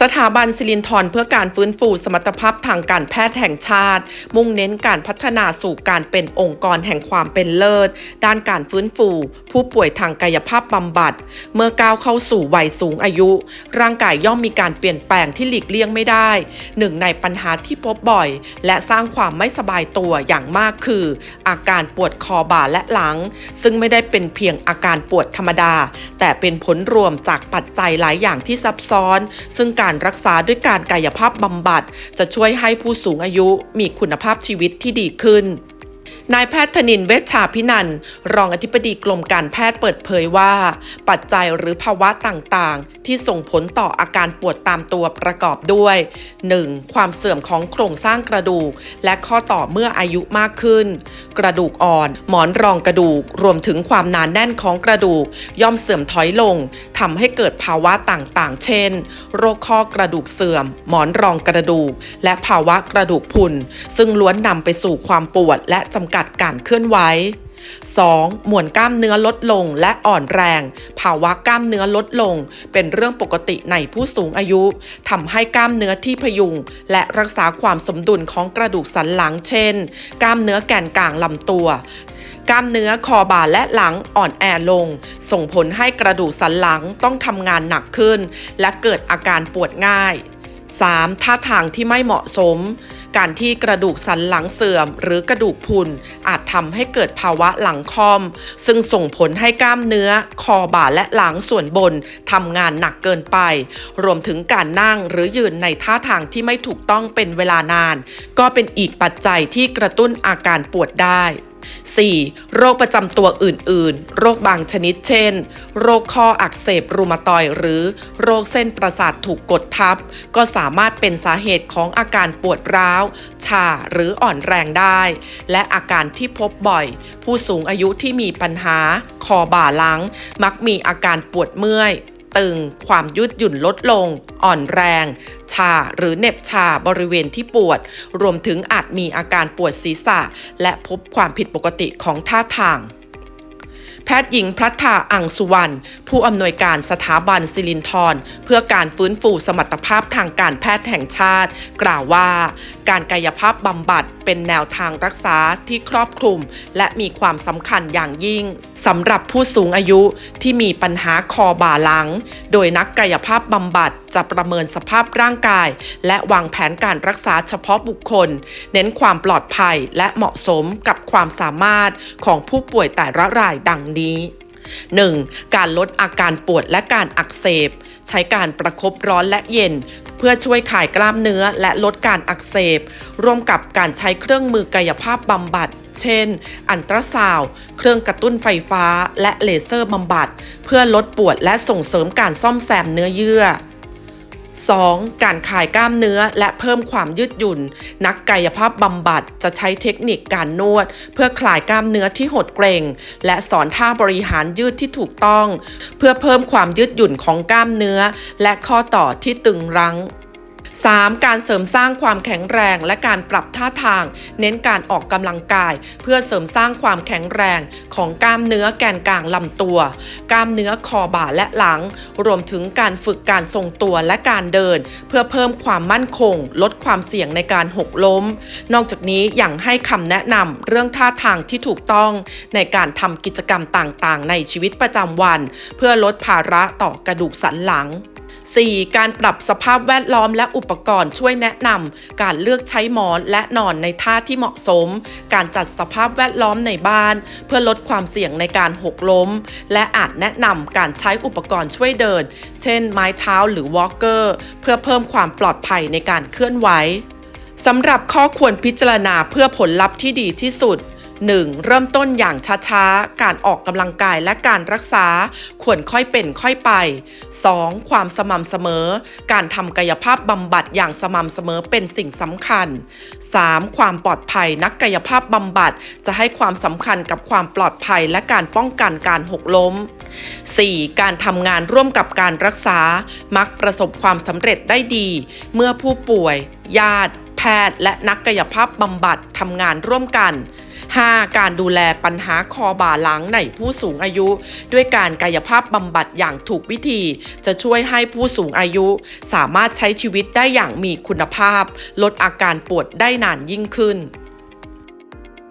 สถาบันสิรินธรเพื่อการฟื้นฟูสมรรถภาพทางการแพทย์แห่งชาติ มุ่งเน้นการพัฒนาสู่การเป็นองค์กรแห่งความเป็นเลิศ ด้านการฟื้นฟู ผู้ป่วยทางกายภาพบำบัด เมื่อก้าวเข้าสู่วัยสูงอายุ ร่างกายย่อมมีการเปลี่ยนแปลงที่หลีกเลี่ยงไม่ได้ หนึ่งในปัญหาที่พบบ่อย และสร้างความไม่สบายตัวอย่างมากคือ อาการปวดคอบ่าและหลัง ซึ่งไม่ได้เป็นเพียงอาการปวดธรรมดา แต่เป็นผลรวมจากปัจจัยหลายอย่างที่ซับซ้อน ซึ่งการรักษาด้วยการกายภาพบำบัด จะช่วยให้ผู้สูงอายุมีคุณภาพชีวิตที่ดีขึ้น นายแพทย์ธนินเวชชาพินันท์รองอธิบดีกรมการแพทย์เปิดเผยว่า ปัจจัยหรือภาวะต่างๆ ที่ส่งผลต่ออาการปวดตามตัวประกอบด้วย 1. ความเสื่อมของโครงสร้างกระดูก และข้อต่อเมื่ออายุมากขึ้น กระดูกอ่อน หมอนรองกระดูก รวมถึงความหนานแน่นของกระดูก ย่อมเสื่อมถอยลงทำให้เกิดภาวะต่างๆ เช่น โรคข้อกระดูกเสื่อม หมอนรองกระดูก และภาวะกระดูกพรุนซึ่งล้วนนำไปสู่ความปวดและจำกัดการเคลื่อนไหว 2. มวลกล้ามเนื้อลดลงและอ่อนแรง ภาวะกล้ามเนื้อลดลง เป็นเรื่องปกติในผู้สูงอายุทำให้กล้ามเนื้อที่พยุง และรักษาความสมดุลของกระดูกสันหลังเช่น กล้ามเนื้อแกนกลางลำตัวกล้ามเนื้อคอบ่าและหลังอ่อนแอลง ส่งผลให้กระดูกสันหลังต้องทำงานหนักขึ้น และเกิดอาการปวดง่าย 3. ท่าทางที่ไม่เหมาะสม การที่กระดูกสันหลังเสื่อม หรือกระดูกพุนอาจทำให้เกิดภาวะหลังคอม ซึ่งส่งผลให้กล้ามเนื้อ คอบ่าและหลังส่วนบนทำงานหนักเกินไป รวมถึงการนั่งหรือยืนในท่าทางที่ไม่ถูกต้องเป็นเวลานาน ก็เป็นอีกปัจจัยที่กระตุ้นอาการปวดได้ 4. โรคประจำตัวอื่น ๆ โรคบางชนิดเช่น โรคข้ออักเสบรูมาตอยหรือโรคเส้นประสาทถูกกดทับ ก็สามารถเป็นสาเหตุของอาการปวดร้าว ชาหรืออ่อนแรงได้ และอาการที่พบบ่อย ผู้สูงอายุที่มีปัญหา คอบ่าหลัง มักมีอาการปวดเมื่อย ตึง ความยืดหยุ่นลดลง อ่อนแรง ชาหรือเหน็บชาบริเวณที่ปวด รวมถึงอาจมีอาการปวดศีรษะ และพบความผิดปกติของท่าทาง แพทย์หญิงพลัทธาอังสุวรรณผู้อำนวยการสถาบันศิรินทรเพื่อการฟื้นฟูสมรรถภาพทางการแพทย์แห่งชาติ กล่าวว่า การกายภาพบำบัดเป็นแนวทางรักษาที่ครอบคลุม และมีความสำคัญอย่างยิ่งสำหรับผู้สูงอายุที่มีปัญหาคอบ่าหลังโดยนักกายภาพบำบัดจะประเมินสภาพร่างกาย และวางแผนการรักษาเฉพาะบุคคล เน้นความปลอดภัยและเหมาะสมกับความสามารถของผู้ป่วยแต่ละรายดังนี้ 1. การลดอาการปวดและการอักเสบ ใช้การประคบร้อนและเย็น เพื่อช่วยข่ายกล้ามเนื้อและลดการอักเสบ ร่วมกับการใช้เครื่องมือกายภาพบำบัด เช่น อันตราซาว เครื่องกระตุ้นไฟฟ้า และเลเซอร์บำบัด เพื่อลดปวดและส่งเสริมการซ่อมแซมเนื้อเยื่อ 2. การคลายกล้ามเนื้อและเพิ่มความยืดหยุ่น นักกายภาพบำบัดจะใช้เทคนิคการนวด เพื่อคลายกล้ามเนื้อที่หดเกร็ง และสอนท่าบริหารยืดที่ถูกต้อง เพื่อเพิ่มความยืดหยุ่นของกล้ามเนื้อ และข้อต่อที่ตึงรั้ง 3. การเสริมสร้างความแข็งแรงและการปรับท่าทาง เน้นการออกกำลังกาย เพื่อเสริมสร้างความแข็งแรงของกล้ามเนื้อแกนกลางลำตัว กล้ามเนื้อคอบ่าและหลัง รวมถึงการฝึกการทรงตัวและการเดิน เพื่อเพิ่มความมั่นคง ลดความเสี่ยงในการหกล้ม นอกจากนี้ยังให้คำแนะนำเรื่องท่าทางที่ถูกต้อง ในการทำกิจกรรมต่างๆ ในชีวิตประจำวัน เพื่อลดภาระต่อกระดูกสันหลัง 4. การปรับสภาพแวดล้อมและอุปกรณ์ช่วยแนะนำการเลือกใช้หมอนและนอนในท่าที่เหมาะสม การจัดสภาพแวดล้อมในบ้าน เพื่อลดความเสี่ยงในการหกล้ม และอาจแนะนำการใช้อุปกรณ์ช่วยเดิน เช่น ไม้เท้าหรือวอล์กเกอร์เพื่อเพิ่มความปลอดภัยในการเคลื่อนไหวสำหรับข้อควรพิจารณาเพื่อผลลัพธ์ที่ดีที่สุด 1. เริ่มต้นอย่างช้าๆ การออกกำลังกายและการรักษา ควรค่อยเป็นค่อยไป 2. ความสม่ำเสมอ การทำกายภาพบำบัดอย่างสม่ำเสมอเป็นสิ่งสำคัญ 3. ความปลอดภัยนักกายภาพบำบัดจะให้ความสำคัญกับความปลอดภัยและการป้องกันการหกล้ม 4. การทำงานร่วมกับการรักษา มักประสบความสำเร็จได้ดี เมื่อผู้ป่วย ญาติ แพทย์ และนักกายภาพบำบัดทำงานร่วมกัน 5. การดูแลปัญหาคอบ่าหลังในผู้สูงอายุ ด้วยการกายภาพบำบัดอย่างถูกวิธี จะช่วยให้ผู้สูงอายุ สามารถใช้ชีวิตได้อย่างมีคุณภาพ ลดอาการปวดได้นานยิ่งขึ้น